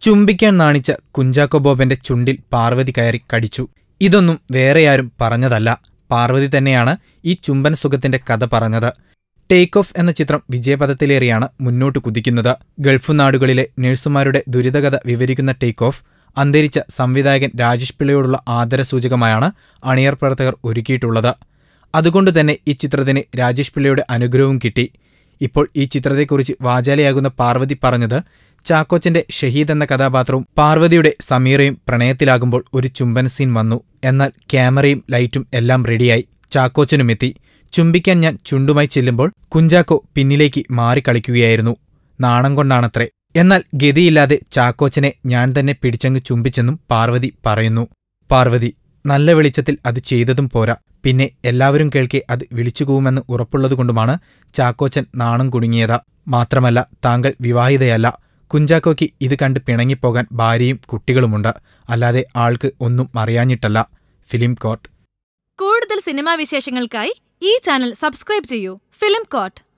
ചുംബിക്കാൻ നാണിച്ച കുഞ്ചാക്കോ ബോബന്റെ ചുണ്ടിൽ പാർവതി കയറി കടിച്ചു. ഇതൊന്നും വേറെയാരും പറഞ്ഞതല്ല. പാർവതി തന്നെയാണ് ഈ ചുംബൻ സുഖത്തിന്റെ കഥ പറഞ്ഞത്. ടേക്ക് ഓഫ് എന്ന ചിത്രം വിജയപഥത്തിലേറിയാണ് മുന്നോട്ട് കുതിക്കുന്നത്. ഗൾഫ് നാടുകളിലെ നഴ്സുമാരുടെ ദുരിതകഥ വിവരിക്കുന്ന ടേക്ക് ഓഫ് അന്തരിച്ച സംവിധായകൻ രാജേഷ് പിള്ളയോടുള്ള ആദരസൂചകമായാണ് അണിയർ പ്രവർത്തകർ ഒരുക്കിയിട്ടുള്ളത്. അതുകൊണ്ടുതന്നെ ഈ ചിത്രത്തിന് രാജേഷ് പിള്ളയുടെ അനുഗ്രഹവും കിട്ടി. ഇപ്പോൾ ഈ ചിത്രത്തെക്കുറിച്ച് വാചാലയാകുന്ന പാർവതി പറഞ്ഞത് ചാക്കോച്ചന്റെ ഷഹീദ് എന്ന കഥാപാത്രവും പാർവതിയുടെ സമീറയും പ്രണയത്തിലാകുമ്പോൾ ഒരു ചുംബൻ സീൻ വന്നു. എന്നാൽ ക്യാമറയും ലൈറ്റും എല്ലാം റെഡിയായി. ചാക്കോച്ചനുമെത്തി. ചുംബിക്കാൻ ഞാൻ ചുണ്ടുമായി ചെല്ലുമ്പോൾ കുഞ്ചാക്കോ പിന്നിലേക്ക് മാറിക്കളിക്കുകയായിരുന്നു നാണം കൊണ്ടാണത്രേ. എന്നാൽ ഗതിയില്ലാതെ ചാക്കോച്ചനെ ഞാൻ തന്നെ പിടിച്ചങ്ങ് ചുംബിച്ചെന്നും പാർവതി പറയുന്നു. പാർവതി നല്ല വെളിച്ചത്തിൽ അത് ചെയ്തതും പോരാ. പിന്നെ എല്ലാവരും കേൾക്കെ അത് വിളിച്ചുകൂവുമെന്ന് ഉറപ്പുള്ളതുകൊണ്ടുമാണ് ചാക്കോച്ചൻ നാണം കുടുങ്ങിയത്. മാത്രമല്ല താങ്കൾ വിവാഹിതയല്ല. കുഞ്ചാക്കോയ്ക്ക് ഇത് കണ്ട് പിണങ്ങിപ്പോകാൻ ഭാര്യയും കുട്ടികളുമുണ്ട്. അല്ലാതെ ആൾക്ക് ഒന്നും അറിയാഞ്ഞിട്ടല്ല. Film court. കൂടുതൽ സിനിമാ വിശേഷങ്ങൾക്കായി ഈ ചാനൽ സബ്സ്ക്രൈബ് ചെയ്യൂ. Film court